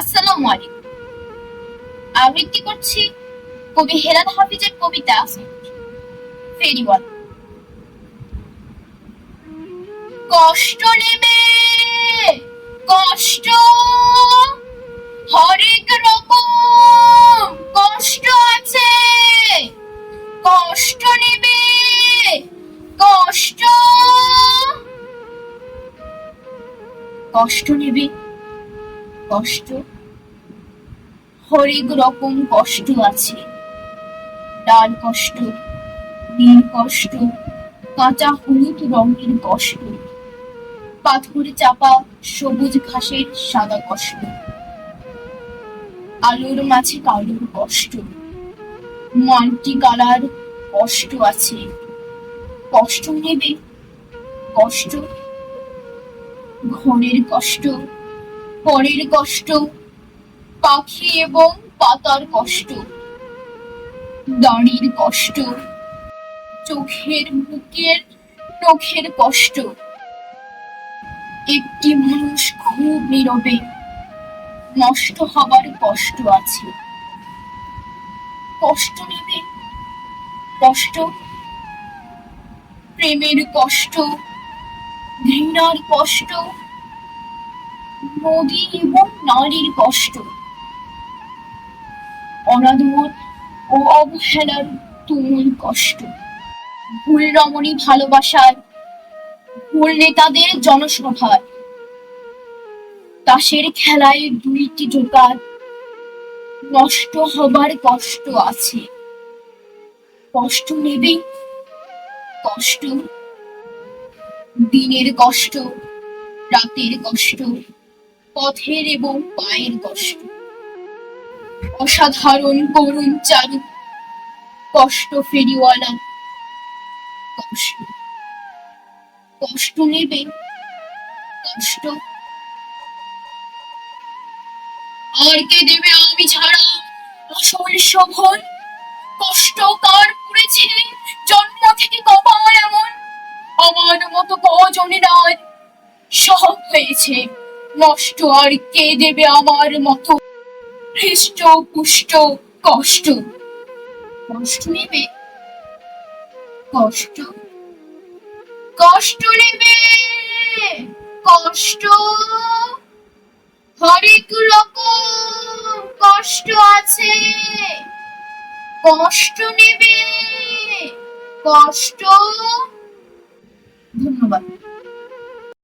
আসসালামু আলাইকুম। আবৃত্তি করছি? কবি হেলাল হাফিজের কবিতা ফেরিওয়াল কষ্ট নেবে কষ্ট, হরেক রকম কষ্ট আছে। কষ্ট নেবে কষ্ট কষ্ট নেবে কষ্ট? হরেক রকম কষ্ট আছে। ডাল কষ্ট নীল কষ্ট, কাঁচা হলুদ রঙের কষ্ট পাথরে চাপা সবুজ ঘাসের সাদা কষ্ট, আলোর মাঝে কালোর কষ্ট মাল্টি কালার কষ্ট আছে। কষ্ট নেবে? কষ্ট? ঘরের কষ্ট? পরের কষ্ট, পাখি এবং পাতার কষ্ট, দাঁড়ির কষ্ট, চোখের বুকের নখের কষ্ট। একটি মানুষ খুব নীরবে, নষ্ট হবার কষ্ট আছে। কষ্ট নেবে, কষ্ট, প্রেমের কষ্ট, ঘৃণার কষ্ট নদী এবং নারীর কষ্ট। অনাদর ও অবহেলার তুমুল কষ্ট। ভুল রমণী ভুল নেতাদের তাসের খেলায় দুইটি জোকার নষ্ট হবার কষ্ট আছে। কষ্ট নেবে, কষ্ট, দিনের কষ্ট, রাতের কষ্ট। পথের এবং পায়ের কষ্ট। অসাধারণ করুণ চালু কষ্ট ফেরিওয়ালা, কষ্ট। কষ্ট নেবে, কষ্ট। আর কে দেবে আমি ছাড়া? আসল শোভন, কষ্ট কার পুড়েছে জন্ম থেকে কপাল এমন আমার মতো কজনের সব হয়েছে। নষ্ট আর কে দেবে আমার মতো? হৃষ্ট, পুষ্ট, কষ্ট। কষ্ট নেবে? কষ্ট? কষ্ট নেবে? কষ্ট? হরেক রকম কষ্ট আছে। কষ্ট নেবে? কষ্ট? ধন্যবাদ।